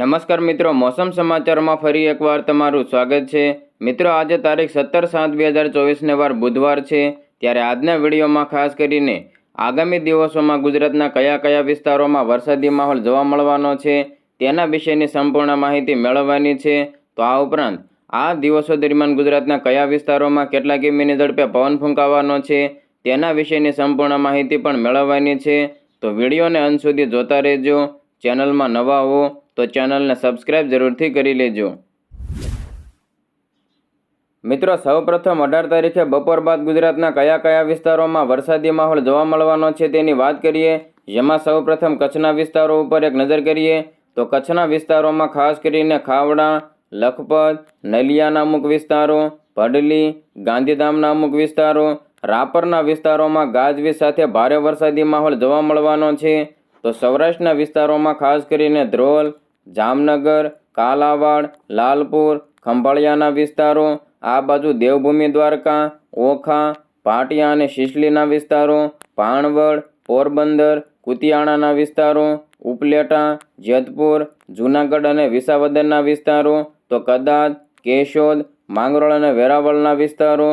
નમસ્કાર મિત્રો, મોસમ સમાચારમાં ફરી એકવાર તમારું સ્વાગત છે. મિત્રો, આજે તારીખ સત્તર સાત બે હજાર ચોવીસને વાર બુધવાર છે. ત્યારે આજના વિડીયોમાં ખાસ કરીને આગામી દિવસોમાં ગુજરાતના કયા કયા વિસ્તારોમાં વરસાદી માહોલ જોવા મળવાનો છે, તેના વિશેની સંપૂર્ણ માહિતી મેળવવાની છે. તો આ ઉપરાંત, આ દિવસો દરમિયાન ગુજરાતના કયા વિસ્તારોમાં કેટલા કિમીની ઝડપે પવન ફૂંકાવાનો છે, તેના વિશેની સંપૂર્ણ માહિતી પણ મેળવવાની છે. તો વિડીયોને અંત સુધી જોતા રહેજો. ચેનલમાં નવા હો તો ચેનલને સબસ્ક્રાઈબ જરૂરથી કરી લેજો. મિત્રો, સૌપ્રથમ અઢાર તારીખે બપોર બાદ ગુજરાતના કયા કયા વિસ્તારોમાં વરસાદી માહોલ જોવા મળવાનો છે તેની વાત કરીએ. જેમાં સૌપ્રથમ કચ્છના વિસ્તારો ઉપર એક નજર કરીએ તો કચ્છના વિસ્તારોમાં ખાસ કરીને ખાવડા, લખપત, નલિયાના અમુક વિસ્તારો, ભડલી, ગાંધીધામના અમુક વિસ્તારો, રાપરના વિસ્તારોમાં ગાજવીજ સાથે ભારે વરસાદી માહોલ જોવા મળવાનો છે. તો સૌરાષ્ટ્રના વિસ્તારોમાં ખાસ કરીને ધ્રોલ જામનગર, કાલાવાડ, લાલપુર, ખંભાળિયાના વિસ્તારો, આ બાજુ દેવભૂમિ દ્વારકા, ઓખા, પાટિયા અને શિશલીના વિસ્તારો ભાણવડ પોરબંદર, કુતિયાણાના વિસ્તારો, ઉપલેટા, જેતપુર, જૂનાગઢ અને વિસાવદરના વિસ્તારો, તો કદાચ કેશોદ, માંગરોળ અને વેરાવળના વિસ્તારો,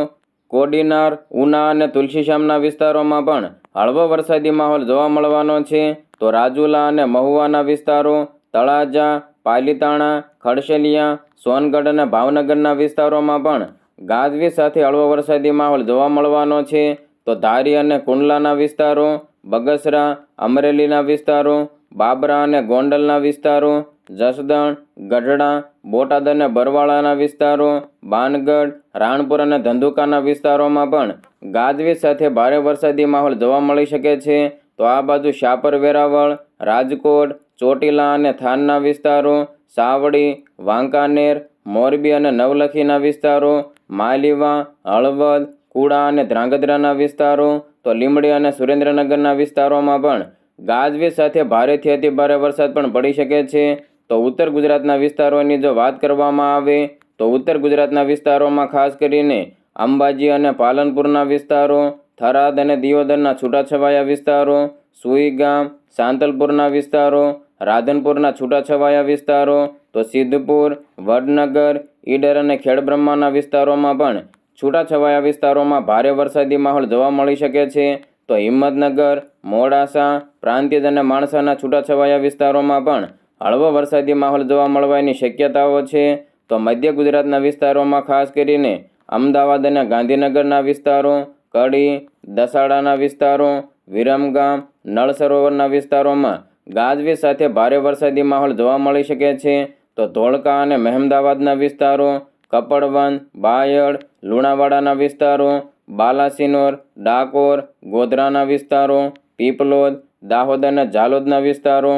કોડીનાર, ઉના અને તુલસીશ્યામના વિસ્તારોમાં પણ હળવો વરસાદી માહોલ જોવા મળવાનો છે. તો રાજુલા અને મહુવાના વિસ્તારો તળાજા, પાલીતાણા, ખડશેલિયા, સોનગઢ અને ભાવનગરના વિસ્તારોમાં પણ ગાજવીજ સાથે હળવો વરસાદી માહોલ જોવા મળવાનો છે. તો ધારી અને કુંડલાના વિસ્તારો, બગસરા, અમરેલીના વિસ્તારો, બાબરા અને ગોંડલના વિસ્તારો, જસદણ, ગઢડા, બોટાદ અને બરવાળાના વિસ્તારો, બાનગઢ, રાણપુર અને ધંધુકાના વિસ્તારોમાં પણ ગાજવીજ સાથે ભારે વરસાદી માહોલ જોવા મળી શકે છે. તો આ બાજુ શાપર વેરાવળ, રાજકોટ ચોટીલા અને થાનના વિસ્તારો, સાવડી, વાંકાનેર, મોરબી અને નવલખીના વિસ્તારો, માલીવા, હળવદ, કુડા અને ધ્રાંગધ્રાના વિસ્તારો, તો લીંબડી અને સુરેન્દ્રનગરના વિસ્તારોમાં પણ ગાજવીજ સાથે ભારેથી અતિ ભારે વરસાદ પણ પડી શકે છે. તો ઉત્તર ગુજરાતના વિસ્તારોની જો વાત કરવામાં આવે, તો ઉત્તર ગુજરાતના વિસ્તારોમાં ખાસ કરીને અંબાજી અને પાલનપુરના વિસ્તારો, થરાદ અને દિયોદરના છૂટાછવાયા વિસ્તારો સુઈગામ સાંતલપુરના વિસ્તારો રાધનપુરના છૂટાછવાયા વિસ્તારો, તો સિદ્ધપુર, વડનગર, ઈડર અને ખેડબ્રહ્માના વિસ્તારોમાં પણ છૂટાછવાયા વિસ્તારોમાં ભારે વરસાદી માહોલ જોવા મળી શકે છે. તો હિંમતનગર, મોડાસા, પ્રાંતિજ અને માણસાના છૂટાછવાયા વિસ્તારોમાં પણ હળવો વરસાદી માહોલ જોવા મળવાની શક્યતાઓ છે. તો મધ્ય ગુજરાતના વિસ્તારોમાં ખાસ કરીને અમદાવાદ અને ગાંધીનગરના વિસ્તારો, કડી, દસાડાના વિસ્તારો, વિરમગામ, નળ સરોવરના વિસ્તારોમાં ગાજવીજ સાથે ભારે વરસાદી માહોલ જોવા મળી શકે છે. તો ધોળકા અને મહેમદાવાદના વિસ્તારો કપડવન બાયડ, લુણાવાડાના વિસ્તારો, બાલાસિનોર, ડાકોર, ગોધરાના વિસ્તારો, પીપલોદ, દાહોદ અને ઝાલોદના વિસ્તારો,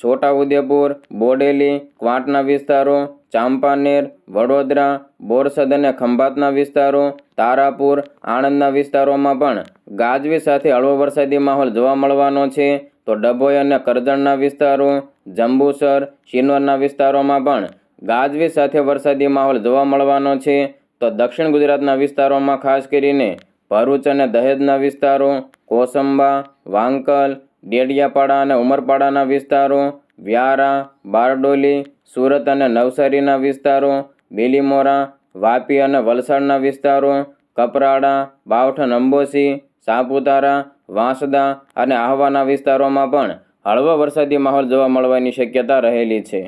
છોટાઉદેપુર, બોડેલી, ક્વાંટના વિસ્તારો, ચાંપાનેર, વડોદરા, બોરસદ અને ખંભાતના વિસ્તારો, તારાપુર, આણંદના વિસ્તારોમાં પણ ગાજવી સાથે હળવો વરસાદી માહોલ જોવા મળવાનો છે. તો ડભોઈ અને કરજણના વિસ્તારો, જંબુસર શિનવરના વિસ્તારોમાં પણ ગાજવીજ સાથે વરસાદી માહોલ જોવા મળવાનો છે. તો દક્ષિણ ગુજરાતના વિસ્તારોમાં ખાસ કરીને ભરૂચ અને દહેજના વિસ્તારો, કોસંબા, વાંકલ, ડેડિયાપાડા અને ઉમરપાડાના વિસ્તારો, વ્યારા, બારડોલી, સુરત અને નવસારીના વિસ્તારો, બેલીમોરા, વાપી અને વલસાડના વિસ્તારો, કપરાડા બાવઠન અંબોસી, સાપુતારા વાંસદા અને આહવાના વિસ્તારોમાં પણ હળવો વરસાદી માહોલ જોવા મળવાની શક્યતા રહેલી છે.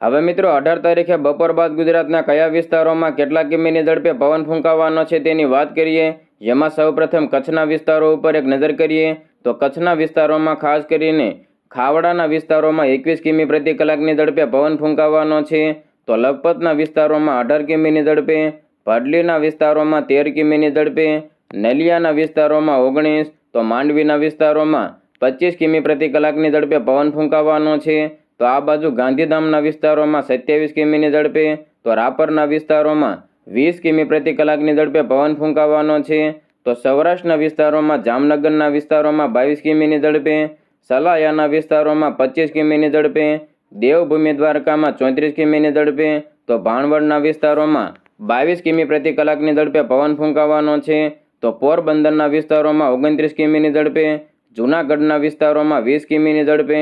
હવે મિત્રો, અઢાર તારીખે બપોર બાદ ગુજરાતના કયા વિસ્તારોમાં કેટલા કિમીની ઝડપે પવન ફૂંકાવાનો છે તેની વાત કરીએ, જેમાં સૌપ્રથમ કચ્છના વિસ્તારો ઉપર એક નજર કરીએ, તો કચ્છના વિસ્તારોમાં ખાસ કરીને ખાવડાના વિસ્તારોમાં એકવીસ કિમી પ્રતિ કલાકની ઝડપે પવન ફૂંકાવાનો છે, તો લખપતના વિસ્તારોમાં અઢાર કિમીની ઝડપે ભડલીના વિસ્તારોમાં તેર કિમીની ઝડપે, નલિયાના વિસ્તારોમાં ઓગણીસ, તો માંડવીના વિસ્તારોમાં પચીસ કિમી પ્રતિ કલાકની ઝડપે પવન ફૂંકાવાનો છે. તો આ બાજુ ગાંધીધામના વિસ્તારોમાં સત્યાવીસ કિમીની ઝડપે, તો રાપરના વિસ્તારોમાં વીસ કિમી પ્રતિ કલાકની ઝડપે પવન ફૂંકાવાનો છે. તો સૌરાષ્ટ્રના વિસ્તારોમાં જામનગરના વિસ્તારોમાં બાવીસ કિમીની ઝડપે, સલાયાના વિસ્તારોમાં પચીસ કિમીની ઝડપે, દેવભૂમિ દ્વારકામાં ચોત્રીસ કિમીની ઝડપે, તો ભાણવડના વિસ્તારોમાં બાવીસ કિમી પ્રતિ કલાકની ઝડપે પવન ફૂંકાવાનો છે. તો પોરબંદરના વિસ્તારોમાં ઓગણત્રીસ કિમીની ઝડપે, જૂનાગઢના વિસ્તારોમાં વીસ કિમીની ઝડપે,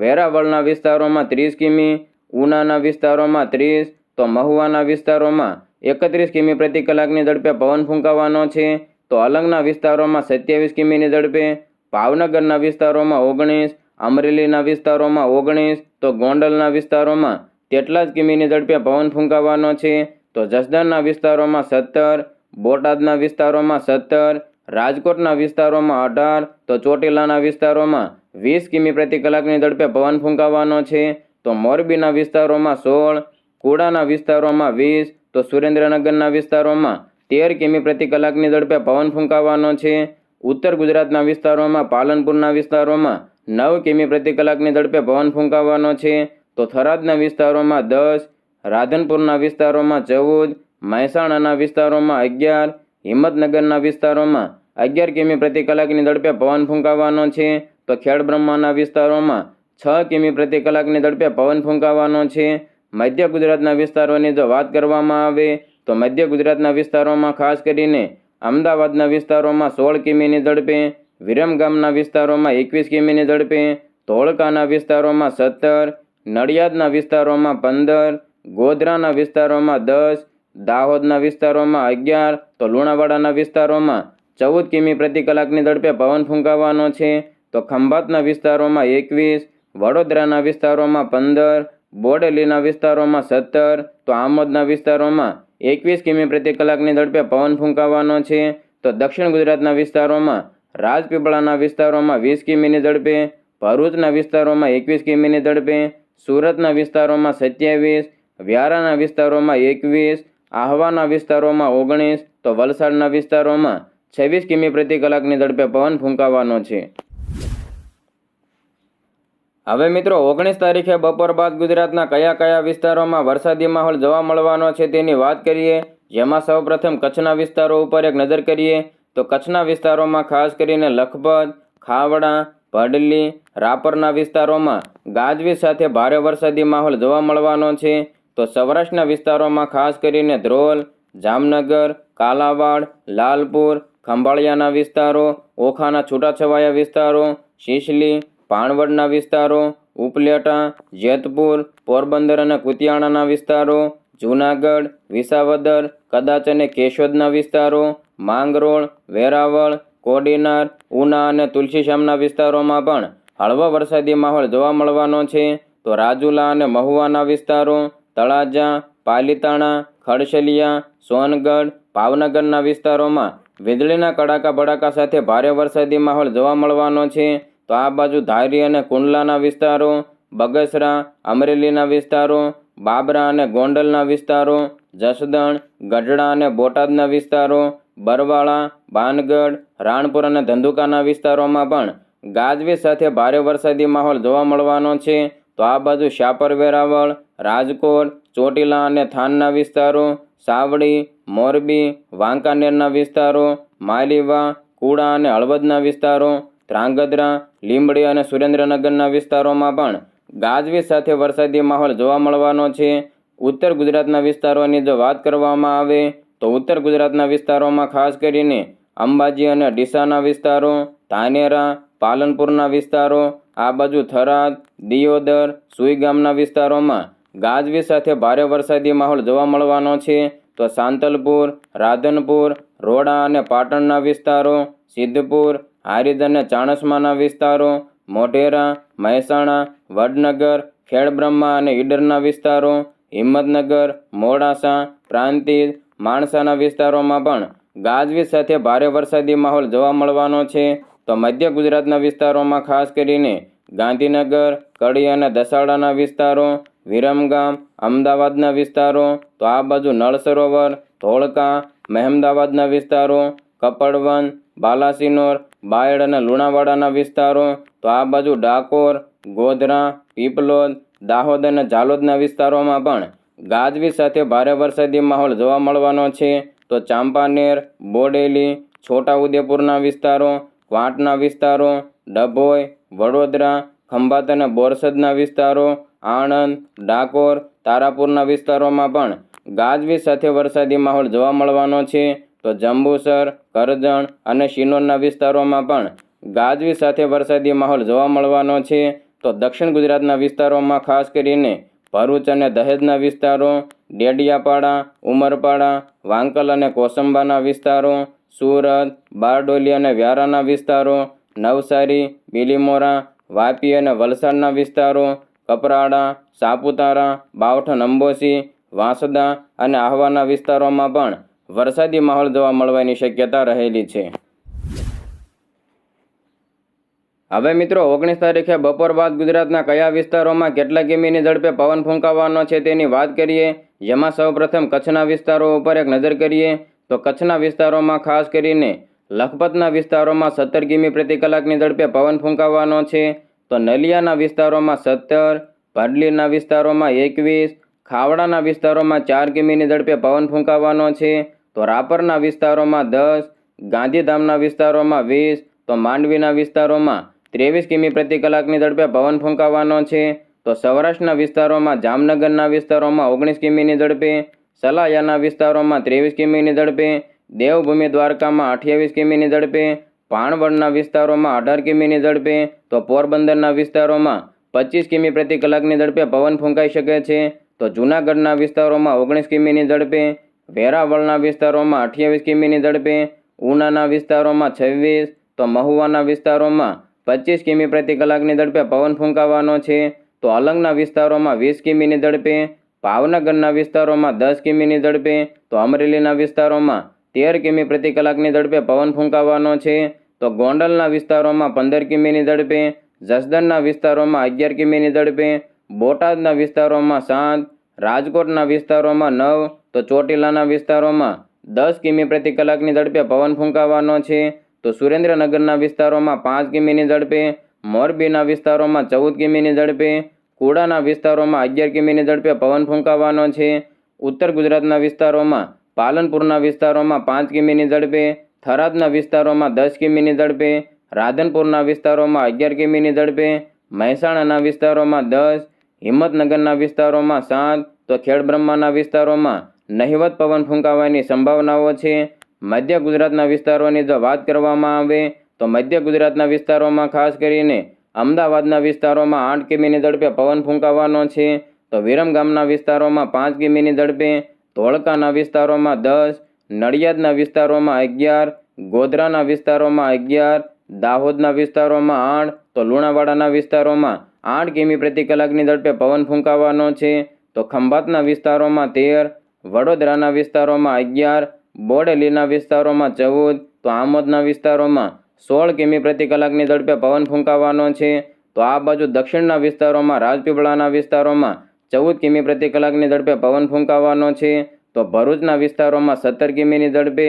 વેરાવળના વિસ્તારોમાં ત્રીસ કિમી, ઉનાના વિસ્તારોમાં ત્રીસ, તો મહુવાના વિસ્તારોમાં એકત્રીસ કિમી પ્રતિ કલાકની ઝડપે પવન ફૂંકાવાનો છે. તો અલંગના વિસ્તારોમાં સત્યાવીસ કિમીની ઝડપે, ભાવનગરના વિસ્તારોમાં ઓગણીસ, અમરેલીના વિસ્તારોમાં ઓગણીસ, તો ગોંડલના વિસ્તારોમાં તેટલા જ કિમીની ઝડપે પવન ફૂંકાવાનો છે. તો જસદણના વિસ્તારોમાં સત્તર, બોટાદના વિસ્તારોમાં સત્તર, રાજકોટના વિસ્તારોમાં અઢાર, તો ચોટીલાના વિસ્તારોમાં વીસ કિમી પ્રતિ કલાકની ઝડપે પવન ફૂંકાવાનો છે. તો મોરબીના વિસ્તારોમાં સોળ, કુડાના વિસ્તારોમાં વીસ, તો સુરેન્દ્રનગરના વિસ્તારોમાં તેર કિમી પ્રતિ કલાકની ઝડપે પવન ફૂંકાવાનો છે. ઉત્તર ગુજરાતના વિસ્તારોમાં પાલનપુરના વિસ્તારોમાં નવ કિમી પ્રતિ કલાકની ઝડપે પવન ફૂંકાવાનો છે. તો થરાદના વિસ્તારોમાં દસ રાધનપુરના વિસ્તારોમાં ચૌદ, મહેસાણાના વિસ્તારોમાં અગિયાર, હિંમતનગરના વિસ્તારોમાં અગિયાર કિમી પ્રતિ કલાકની ઝડપે પવન ફૂંકાવાનો છે. તો ખેડબ્રહ્માના વિસ્તારોમાં છ કિમી પ્રતિ કલાકની ઝડપે પવન ફૂંકાવાનો છે. મધ્ય ગુજરાતના વિસ્તારોની જો વાત કરવામાં આવે, તો મધ્ય ગુજરાતના વિસ્તારોમાં ખાસ કરીને અમદાવાદના વિસ્તારોમાં સોળ કિમીની ઝડપે, વિરમગામના વિસ્તારોમાં એકવીસ કિમીની ઝડપે, ધોળકાના વિસ્તારોમાં સત્તર, નડિયાદના વિસ્તારોમાં પંદર ગોધરાના વિસ્તારોમાં દસ, દાહોદના વિસ્તારોમાં અગિયાર, તો લુણાવાડાના વિસ્તારોમાં ચૌદ કિમી પ્રતિ કલાકની ઝડપે પવન ફૂંકાવાનો છે. તો ખંભાતના વિસ્તારોમાં એકવીસ, વડોદરાના વિસ્તારોમાં પંદર, બોડેલીના વિસ્તારોમાં સત્તર, તો આમોદના વિસ્તારોમાં એકવીસ કિમી પ્રતિ કલાકની ઝડપે પવન ફૂંકાવાનો છે. તો દક્ષિણ ગુજરાતના વિસ્તારોમાં રાજપીપળાના વિસ્તારોમાં વીસ કિમીની ઝડપે, ભરૂચના વિસ્તારોમાં એકવીસ કિમીની ઝડપે, સુરતના વિસ્તારોમાં સત્યાવીસ વ્યારાના વિસ્તારોમાં એકવીસ, આહવાના વિસ્તારોમાં ઓગણીસ, તો વલસાડના વિસ્તારોમાં છવ્વીસ કિમી પ્રતિ કલાકની ઝડપે પવન ફૂંકાવાનો છે. હવે મિત્રો, ઓગણીસ તારીખે બપોર બાદ ગુજરાતના કયા કયા વિસ્તારોમાં વરસાદી માહોલ જોવા મળવાનો છે તેની વાત કરીએ. જેમાં સૌપ્રથમ કચ્છના વિસ્તારો ઉપર એક નજર કરીએ, તો કચ્છના વિસ્તારોમાં ખાસ કરીને લખપત, ખાવડા, ભડલી, રાપરના વિસ્તારોમાં ગાજવીજ સાથે ભારે વરસાદી માહોલ જોવા મળવાનો છે. તો સૌરાષ્ટ્રના વિસ્તારોમાં ખાસ કરીને ધ્રોલ, જામનગર, કાલાવાડ, લાલપુર, ખંભાળિયાના વિસ્તારો, ઓખાના છૂટાછવાયા વિસ્તારો, શીશલી પાણવડના વિસ્તારો, ઉપલેટા, જેતપુર, પોરબંદર અને કુતિયાણાના વિસ્તારો, જૂનાગઢ, વિસાવદર, કદાચ અને કેશોદના વિસ્તારો, માંગરોળ, વેરાવળ, કોડીનાર, ઉના અને તુલસીશ્યામના વિસ્તારોમાં પણ હળવો વરસાદી માહોલ જોવા મળવાનો છે. તો રાજુલા અને મહુવાના વિસ્તારો તળાજા, પાલીતાણા, ખડશલિયા, સોનગઢ, ભાવનગરના વિસ્તારોમાં વીજળીના કડાકા ભડાકા સાથે ભારે વરસાદી માહોલ જોવા મળવાનો છે. તો આ બાજુ ધારી અને કુંડલાના વિસ્તારો, બગસરા, અમરેલીના વિસ્તારો, બાબરા અને ગોંડલના વિસ્તારો, જસદણ, ગઢડા અને બોટાદના વિસ્તારો, બરવાળા, બાનગઢ, રાણપુર અને ધંધુકાના વિસ્તારોમાં પણ ગાજવીજ સાથે ભારે વરસાદી માહોલ જોવા મળવાનો છે. તો આ બાજુ શાપર વેરાવળ રાજકોટ, ચોટીલા અને થાનના વિસ્તારો, સાવડી, મોરબી, વાંકાનેરના વિસ્તારો, માલીવા, કુડા અને હળવદના વિસ્તારો, ધ્રાંગધ્રા, લીંબડી અને સુરેન્દ્રનગરના વિસ્તારોમાં પણ ગાજવીજ સાથે વરસાદી માહોલ જોવા મળવાનો છે. ઉત્તર ગુજરાતના વિસ્તારોની જો વાત કરવામાં આવે, તો ઉત્તર ગુજરાતના વિસ્તારોમાં ખાસ કરીને અંબાજી અને ડીસાના વિસ્તારો, ધાનેરા, પાલનપુરના વિસ્તારો, આ બાજુ થરાદ, દિયોદર, સુઈગામના વિસ્તારોમાં ગાજવીજ સાથે ભારે વરસાદી માહોલ જોવા મળવાનો છે. તો સાંતલપુર, રાધનપુર, રોડા અને પાટણના વિસ્તારો, સિદ્ધપુર, હારીજ અને ચાણસમાના વિસ્તારો, મોઢેરા, મહેસાણા, વડનગર, ખેડબ્રહ્મા અને ઈડરના વિસ્તારો, હિંમતનગર, મોડાસા, પ્રાંતિજ, માણસાના વિસ્તારોમાં પણ ગાજવીજ સાથે ભારે વરસાદી માહોલ જોવા મળવાનો છે. તો મધ્ય ગુજરાતના વિસ્તારોમાં ખાસ કરીને ગાંધીનગર, કડી અને દસાડાના વિસ્તારો વિરમગામ, અમદાવાદના વિસ્તારો, તો આ બાજુ નળ સરોવર ધોળકા, મહેમદાવાદના વિસ્તારો, કપડવન, બાલાસિનોર, બાયડ અને લુણાવાડાના વિસ્તારો, તો આ બાજુ ડાકોર, ગોધરા, પીપલોદ, દાહોદ અને ઝાલોદના વિસ્તારોમાં પણ ગાજવી સાથે ભારે વરસાદી માહોલ જોવા મળવાનો છે. તો ચાંપાનેર, બોડેલી, છોટાઉદેપુરના વિસ્તારો, ક્વાંટના વિસ્તારો, ડભોઈ, વડોદરા, ખંભાત અને બોરસદના વિસ્તારો આણંદ, ડાકોર, તારાપુરના વિસ્તારોમાં પણ ગાજવીજ સાથે વરસાદી માહોલ જોવા મળવાનો છે. તો જંબુસર, કરજણ અને શિનોરના વિસ્તારોમાં પણ ગાજવીજ સાથે વરસાદી માહોલ જોવા મળવાનો છે. તો દક્ષિણ ગુજરાતના વિસ્તારોમાં ખાસ કરીને ભરૂચ અને દહેજના વિસ્તારો, ડેડિયાપાડા, ઉમરપાડા, વાંકલ અને કોસંબાના વિસ્તારો, સુરત, બારડોલી અને વ્યારાના વિસ્તારો, નવસારી, બિલીમોરા, વાપી અને વલસાડના વિસ્તારો કપરાડા, સાપુતારા બાવઠન અંબોસી વાંસદા અને આહવાના વિસ્તારોમાં પણ વરસાદી માહોલ જોવા મળવાની શક્યતા રહેલી છે. હવે મિત્રો, ઓગણીસ તારીખે બપોર બાદ ગુજરાતના કયા વિસ્તારોમાં કેટલા કિમીની ઝડપે પવન ફૂંકાવાનો છે તેની વાત કરીએ, જેમાં સૌપ્રથમ કચ્છના વિસ્તારો ઉપર એક નજર કરીએ, તો કચ્છના વિસ્તારોમાં ખાસ કરીને લખપતના વિસ્તારોમાં સત્તર કિમી પ્રતિ કલાકની ઝડપે પવન ફૂંકાવાનો છે. તો નલિયાના વિસ્તારોમાં સત્તર ભાડલીના વિસ્તારોમાં એકવીસ, ખાવડાના વિસ્તારોમાં ચાર કિમીની ઝડપે પવન ફૂંકાવાનો છે. તો રાપરના વિસ્તારોમાં દસ, ગાંધીધામના વિસ્તારોમાં વીસ, તો માંડવીના વિસ્તારોમાં ત્રેવીસ કિમી પ્રતિ કલાકની ઝડપે પવન ફૂંકાવાનો છે. તો સૌરાષ્ટ્રના વિસ્તારોમાં જામનગરના વિસ્તારોમાં ઓગણીસ કિમીની ઝડપે, સલાયાના વિસ્તારોમાં ત્રેવીસ કિમીની ઝડપે, દેવભૂમિ દ્વારકામાં અઠ્યાવીસ કિમીની ઝડપે પાણવડના વિસ્તારોમાં અઢાર કિમીની ઝડપે, તો પોરબંદરના વિસ્તારોમાં પચીસ કિમી પ્રતિ કલાકની ઝડપે પવન ફૂંકાઈ શકે છે. તો જૂનાગઢના વિસ્તારોમાં ઓગણીસ કિમીની ઝડપે, વેરાવળના વિસ્તારોમાં અઠ્યાવીસ કિમીની ઝડપે, ઉનાના વિસ્તારોમાં છવ્વીસ, તો મહુવાના વિસ્તારોમાં પચીસ કિમી પ્રતિ કલાકની ઝડપે પવન ફૂંકાવાનો છે. તો અલંગના વિસ્તારોમાં વીસ કિમીની ઝડપે, ભાવનગરના વિસ્તારોમાં દસ કિમીની ઝડપે, તો અમરેલીના વિસ્તારોમાં તેર કિમી પ્રતિ કલાકની ઝડપે પવન ફૂંકાવાનો છે. તો ગોંડલના વિસ્તારોમાં પંદર કિમીની ઝડપે, જસદણના વિસ્તારોમાં અગિયાર કિમીની ઝડપે, બોટાદના વિસ્તારોમાં સાત, રાજકોટના વિસ્તારોમાં નવ, તો ચોટીલાના વિસ્તારોમાં દસ કિમી પ્રતિ કલાકની ઝડપે પવન ફૂંકાવાનો છે. તો સુરેન્દ્રનગરના વિસ્તારોમાં પાંચ કિમીની ઝડપે, મોરબીના વિસ્તારોમાં ચૌદ કિમીની ઝડપે, કુડાના વિસ્તારોમાં અગિયાર કિમીની ઝડપે પવન ફૂંકાવાનો છે. ઉત્તર ગુજરાતના વિસ્તારોમાં પાલનપુરના વિસ્તારોમાં પાંચ કિમીની ઝડપે, થરાદના વિસ્તારોમાં દસ કિમીની ઝડપે, રાધનપુરના વિસ્તારોમાં અગિયાર કિમીની ઝડપે, મહેસાણાના વિસ્તારોમાં દસ, હિંમતનગરના વિસ્તારોમાં સાત, તો ખેડબ્રહ્માના વિસ્તારોમાં નહિવત પવન ફૂંકાવાની સંભાવનાઓ છે. મધ્ય ગુજરાતના વિસ્તારોની જો વાત કરવામાં આવે, તો મધ્ય ગુજરાતના વિસ્તારોમાં ખાસ કરીને અમદાવાદના વિસ્તારોમાં આઠ કિમીની ઝડપે પવન ફૂંકાવાનો છે. તો વિરમગામના વિસ્તારોમાં પાંચ કિમીની ઝડપે ધોળકાના વિસ્તારોમાં દસ, નડિયાદના વિસ્તારોમાં અગિયાર, ગોધરાના વિસ્તારોમાં અગિયાર, દાહોદના વિસ્તારોમાં આઠ, તો લુણાવાડાના વિસ્તારોમાં આઠ કિમી પ્રતિ કલાકની ઝડપે પવન ફૂંકાવાનો છે. તો ખંભાતના વિસ્તારોમાં તેર, વડોદરાના વિસ્તારોમાં અગિયાર, બોડેલીના વિસ્તારોમાં ચૌદ, તો આમોદના વિસ્તારોમાં સોળ કિમી પ્રતિ કલાકની ઝડપે પવન ફૂંકાવાનો છે. તો આ બાજુ દક્ષિણના વિસ્તારોમાં, રાજપીપળાના વિસ્તારોમાં ચૌદ કિમી પ્રતિ કલાકની ઝડપે પવન ફૂંકાવાનો છે. તો ભરૂચના વિસ્તારોમાં સત્તર કિમીની ઝડપે,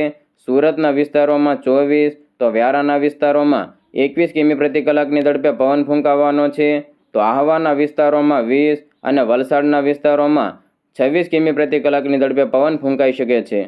સુરતના વિસ્તારોમાં ચોવીસ, તો વ્યારાના વિસ્તારોમાં એકવીસ કિમી પ્રતિ કલાકની ઝડપે પવન ફૂંકાવાનો છે. તો આહવાના વિસ્તારોમાં વીસ અને વલસાડના વિસ્તારોમાં છવ્વીસ કિમી પ્રતિ કલાકની ઝડપે પવન ફૂંકાઈ શકે છે.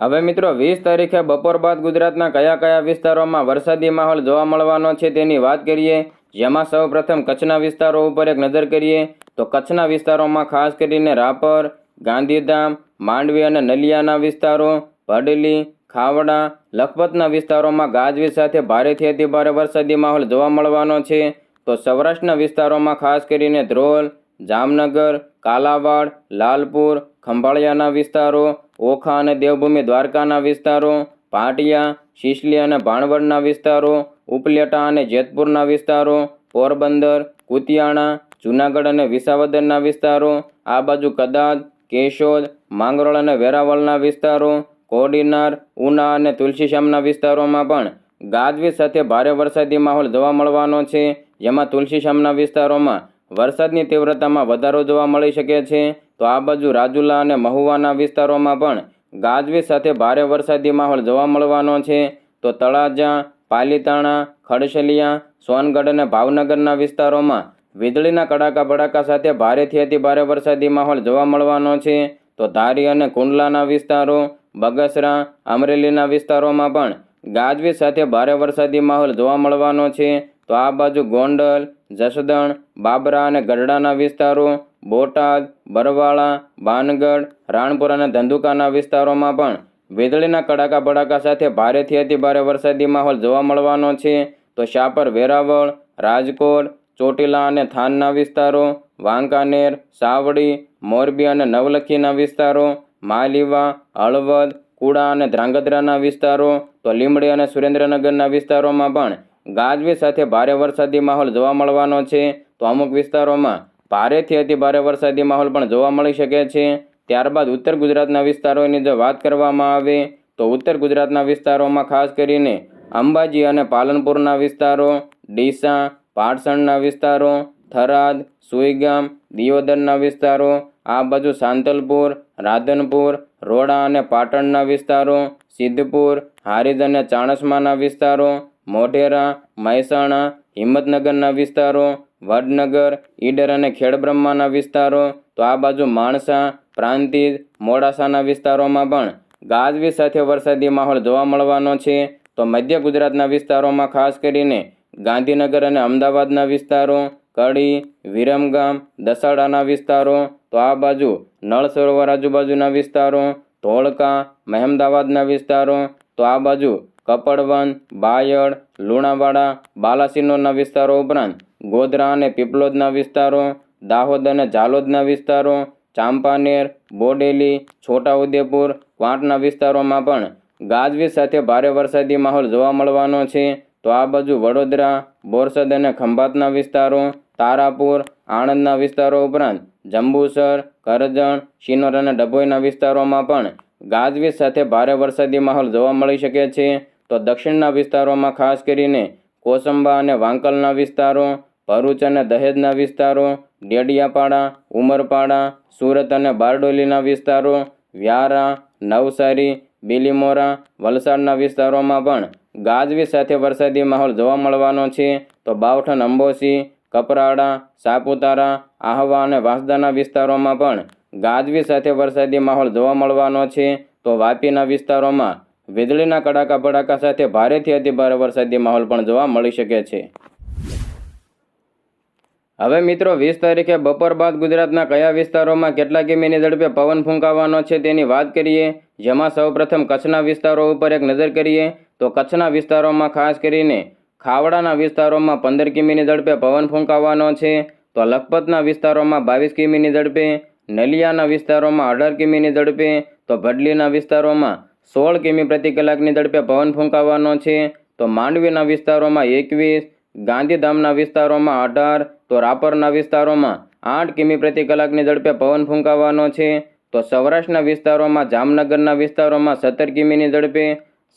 હવે મિત્રો, વીસ તારીખે બપોર બાદ ગુજરાતના કયા કયા વિસ્તારોમાં વરસાદી માહોલ જોવા મળવાનો છે તેની વાત કરીએ. જેમાં સૌ પ્રથમ કચ્છના વિસ્તારો ઉપર એક નજર કરીએ તો કચ્છના વિસ્તારોમાં ખાસ કરીને રાપર, ગાંધીધામ, માંડવી અને નલિયાના વિસ્તારો, ભડલી, ખાવડા, લખપતના વિસ્તારોમાં ગાજવીજ સાથે ભારેથી અતિ ભારે વરસાદી માહોલ જોવા મળવાનો છે. તો સૌરાષ્ટ્રના વિસ્તારોમાં ખાસ કરીને ધ્રોલ, જામનગર, કાલાવાડ, લાલપુર, ખંભાળિયાના વિસ્તારો, ઓખા અને દેવભૂમિ દ્વારકાના વિસ્તારો, પાટિયા, શિશલી અને ભાણવડના વિસ્તારો ઉપલેટા અને જેતપુરના વિસ્તારો, પોરબંદર, કુતિયાણા, જૂનાગઢ અને વિસાવદરના વિસ્તારો, આ બાજુ કદાદ કેશોદ, માંગરોળ અને વેરાવળના વિસ્તારો, કોડીનાર, ઉના અને તુલસીશ્યામના વિસ્તારોમાં પણ ગાજવીજ સાથે ભારે વરસાદી માહોલ જોવા મળવાનો છે. જેમાં તુલસીશ્યામના વિસ્તારોમાં વરસાદની તીવ્રતામાં વધારો જોવા મળી શકે છે. તો આ બાજુ રાજુલા અને મહુવાના વિસ્તારોમાં પણ ગાજવીજ સાથે ભારે વરસાદી માહોલ જોવા મળવાનો છે. તો તળાજા પાલીતાણા, ખડશલિયા, સોનગઢ અને ભાવનગરના વિસ્તારોમાં વીજળીના કડાકા ભડાકા સાથે ભારેથી અતિ ભારે વરસાદી માહોલ જોવા મળવાનો છે. તો ધારી અને કુંડલાના વિસ્તારો, બગસરા, અમરેલીના વિસ્તારોમાં પણ ગાજવીજ સાથે ભારે વરસાદી માહોલ જોવા મળવાનો છે. તો આ બાજુ ગોંડલ, જસદણ, બાબરા અને ગઢડાના વિસ્તારો, બોટાદ, બરવાળા, ભાનગઢ, રાણપુર અને ધંધુકાના વિસ્તારોમાં પણ વીજળીના કડાકા ભડાકા સાથે ભારેથી અતિ ભારે વરસાદી માહોલ જોવા મળવાનો છે. તો શાપર, વેરાવળ, રાજકોટ, ચોટીલા અને થાનના વિસ્તારો, વાંકાનેર, સાવડી, મોરબી અને નવલખીના વિસ્તારો, માલીવા, હળવદ, કુડા અને ધ્રાંગધ્રાના વિસ્તારો, તો લીંબડી અને સુરેન્દ્રનગરના વિસ્તારોમાં પણ ગાજવી સાથે ભારે વરસાદી માહોલ જોવા મળવાનો છે. તો અમુક વિસ્તારોમાં ભારેથી અતિ ભારે વરસાદી માહોલ પણ જોવા મળી શકે છે. ત્યારબાદ ઉત્તર ગુજરાતના વિસ્તારોની જો વાત કરવામાં આવે, તો ઉત્તર ગુજરાતના વિસ્તારોમાં ખાસ કરીને અંબાજી અને પાલનપુરના વિસ્તારો, ડીસા પાટસણના વિસ્તારો, થરાદ, સુઈગામ, દિયોદરના વિસ્તારો, આ બાજુ સાંતલપુર, રાધનપુર, રોડા અને પાટણના વિસ્તારો, સિદ્ધપુર, હારીજ અને ચાણસમાના વિસ્તારો, મોઢેરા, મહેસાણા, હિંમતનગરના વિસ્તારો, વડનગર, ઈડર અને ખેડબ્રહ્માના વિસ્તારો તો આ બાજુ માણસા, પ્રાંતિજ, મોડાસાના વિસ્તારોમાં પણ ગાજવીજ સાથે વરસાદી માહોલ જોવા મળવાનો છે. તો મધ્ય ગુજરાતના વિસ્તારોમાં ખાસ કરીને ગાંધીનગર અને અમદાવાદના વિસ્તારો, કડી, વિરમગામ, દસાડાના વિસ્તારો, તો આ બાજુ નળ સરોવર આજુબાજુના વિસ્તારો, ધોળકા, મહેમદાવાદના વિસ્તારો, તો આ બાજુ કપડવન બાયડ, લુણાવાડા, બાલાસિનોરના વિસ્તારો ઉપરાંત ગોધરા અને પીપલોદના વિસ્તારો દાહોદ અને ઝાલોદના વિસ્તારો, ચાંપાનેર, બોડેલી, છોટાઉદેપુર, વાંટના વિસ્તારોમાં પણ ગાજવીજ સાથે ભારે વરસાદી માહોલ જોવા મળવાનો છે. તો આ બાજુ વડોદરા, બોરસદ અને ખંભાતના વિસ્તારો, તારાપુર, આણંદના વિસ્તારો ઉપરાંત જંબુસર, કરજણ, શિનોર અને ડભોઈના વિસ્તારોમાં પણ ગાજવીજ સાથે ભારે વરસાદી માહોલ જોવા મળી શકે છે. તો દક્ષિણના વિસ્તારોમાં ખાસ કરીને કોસંબા અને વાંકલના વિસ્તારો, ભરૂચ અને દહેજના વિસ્તારો ડેડિયાપાડા ઉમરપાડા, સુરત અને બારડોલીના વિસ્તારો, વ્યારા, નવસારી, બિલીમોરા વલસાડના વિસ્તારોમાં પણ ગાજવી સાથે વરસાદી માહોલ જોવા મળવાનો છે. તો બાવઠન, અંબોસી, કપરાડા, સાપુતારા, આહવા અને વાંસદાના વિસ્તારોમાં પણ ગાજવી સાથે વરસાદી માહોલ જોવા મળવાનો છે. તો વાપીના વિસ્તારોમાં વીજળીના કડાકા ભડાકા સાથે ભારેથી અતિભારે વરસાદી માહોલ પણ જોવા મળી શકે છે. હવે મિત્રો, વીસ તારીખે બપોર બાદ ગુજરાતના કયા વિસ્તારોમાં કેટલા કિમીની ઝડપે પવન ફૂંકાવાનો છે તેની વાત કરીએ, જેમાં સૌપ્રથમ કચ્છના વિસ્તારો ઉપર એક નજર કરીએ, તો કચ્છના વિસ્તારોમાં ખાસ કરીને ખાવડાના વિસ્તારોમાં પંદર કિમીની ઝડપે પવન ફૂંકાવાનો છે, તો લખપતના વિસ્તારોમાં બાવીસ કિમીની ઝડપે, નલિયાના વિસ્તારોમાં અઢાર કિમીની ઝડપે, તો ભડલીના વિસ્તારોમાં સોળ કિમી પ્રતિ કલાકની ઝડપે પવન ફૂંકાવાનો છે, તો માંડવીના વિસ્તારોમાં એકવીસ, ગાંધીધામના વિસ્તારોમાં અઢાર તો રાપરના વિસ્તારોમાં આઠ કિમી પ્રતિ કલાકની ઝડપે પવન ફૂંકાવાનો છે. તો સૌરાષ્ટ્રના વિસ્તારોમાં, જામનગરના વિસ્તારોમાં સત્તર કિમીની ઝડપે,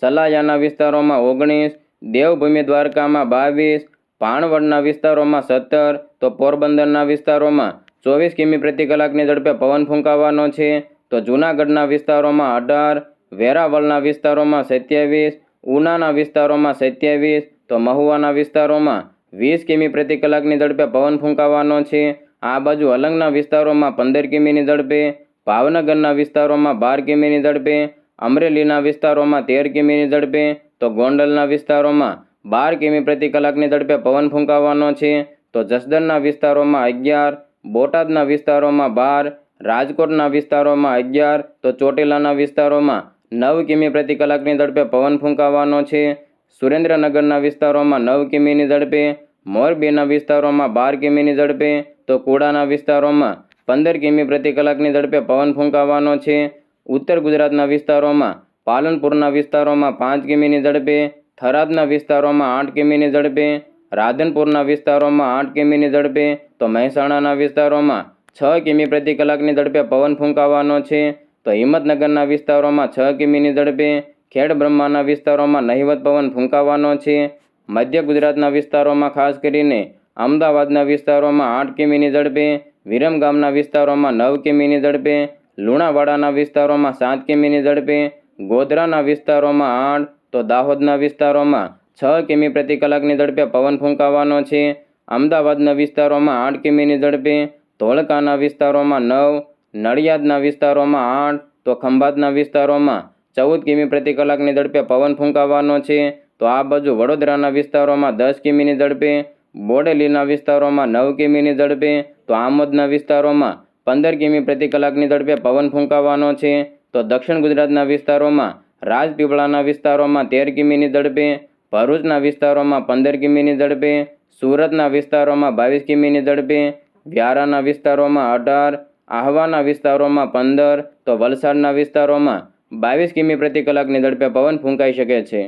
સલાયાના વિસ્તારોમાં ઓગણીસ, દેવભૂમિ દ્વારકામાં બાવીસ ભાણવડના વિસ્તારોમાં સત્તર, તો પોરબંદરના વિસ્તારોમાં ચોવીસ કિમી પ્રતિ કલાકની ઝડપે પવન ફૂંકાવાનો છે. તો જૂનાગઢના વિસ્તારોમાં અઢાર, વેરાવળના વિસ્તારોમાં સત્યાવીસ, ઉનાના વિસ્તારોમાં સત્યાવીસ, તો મહુવાના વિસ્તારોમાં વીસ કિમી પ્રતિ કલાકની ઝડપે પવન ફૂંકાવાનો છે. આ બાજુ અલંગના વિસ્તારોમાં પંદર કિમીની ઝડપે, ભાવનગરના વિસ્તારોમાં બાર કિમીની ઝડપે, અમરેલીના વિસ્તારોમાં તેર કિમીની ઝડપે, તો ગોંડલના વિસ્તારોમાં બાર કિમી પ્રતિ કલાકની ઝડપે પવન ફૂંકાવાનો છે. તો જસદણના વિસ્તારોમાં અગિયાર, બોટાદના વિસ્તારોમાં બાર, રાજકોટના વિસ્તારોમાં અગિયાર, તો ચોટીલાના વિસ્તારોમાં નવ કિમી પ્રતિ કલાકની ઝડપે પવન ફૂંકાવાનો છે. સુરેન્દ્રનગરના વિસ્તારોમાં નવ કિમીની ઝડપે, મોરબીના વિસ્તારોમાં બાર કિમીની ઝડપે, તો કુડાના વિસ્તારોમાં પંદર કિમી પ્રતિ કલાકની ઝડપે પવન ફૂંકાવાનો છે. ઉત્તર ગુજરાતના વિસ્તારોમાં પાલનપુરના વિસ્તારોમાં પાંચ કિમીની ઝડપે, થરાદના વિસ્તારોમાં આઠ કિમીની ઝડપે, રાધનપુરના વિસ્તારોમાં આઠ કિમીની ઝડપે, તો મહેસાણાના વિસ્તારોમાં છ કિમી પ્રતિ કલાકની ઝડપે પવન ફૂંકાવાનો છે. તો હિંમતનગરના વિસ્તારોમાં છ કિમીની ઝડપે ખેડબ્રહ્માના વિસ્તારોમાં નહિવત પવન ફૂંકાવાનો છે. મધ્ય ગુજરાતના વિસ્તારોમાં ખાસ કરીને અમદાવાદના વિસ્તારોમાં આઠ કિમીની ઝડપે વિરમગામના વિસ્તારોમાં નવ કિમીની ઝડપે, લુણાવાડાના વિસ્તારોમાં સાત કિમીની ઝડપે, ગોધરાના વિસ્તારોમાં આઠ, તો દાહોદના વિસ્તારોમાં છ કિમી પ્રતિ કલાકની ઝડપે પવન ફૂંકાવાનો છે. અમદાવાદના વિસ્તારોમાં આઠ કિમીની ઝડપે, ધોળકાના વિસ્તારોમાં નવ, નડિયાદના વિસ્તારોમાં આઠ, તો ખંભાતના વિસ્તારોમાં ચૌદ કિમી પ્રતિ કલાકની ઝડપે પવન ફૂંકાવાનો છે. તો આ બાજુ વડોદરાના વિસ્તારોમાં દસ કિમીની ઝડપે, બોડેલીના વિસ્તારોમાં નવ કિમીની ઝડપે, તો આમોદના વિસ્તારોમાં પંદર કિમી પ્રતિ કલાકની ઝડપે પવન ફૂંકાવાનો છે. તો દક્ષિણ ગુજરાતના વિસ્તારોમાં, રાજપીપળાના વિસ્તારોમાં તેર કિમીની ઝડપે, ભરૂચના વિસ્તારોમાં પંદર કિમીની ઝડપે, સુરતના વિસ્તારોમાં બાવીસ કિમીની ઝડપે, વ્યારાના વિસ્તારોમાં અઢાર, આહવાના વિસ્તારોમાં પંદર, તો વલસાડના વિસ્તારોમાં બાવીસ કિમી પ્રતિ કલાકની ઝડપે પવન ફૂંકાઈ શકે છે.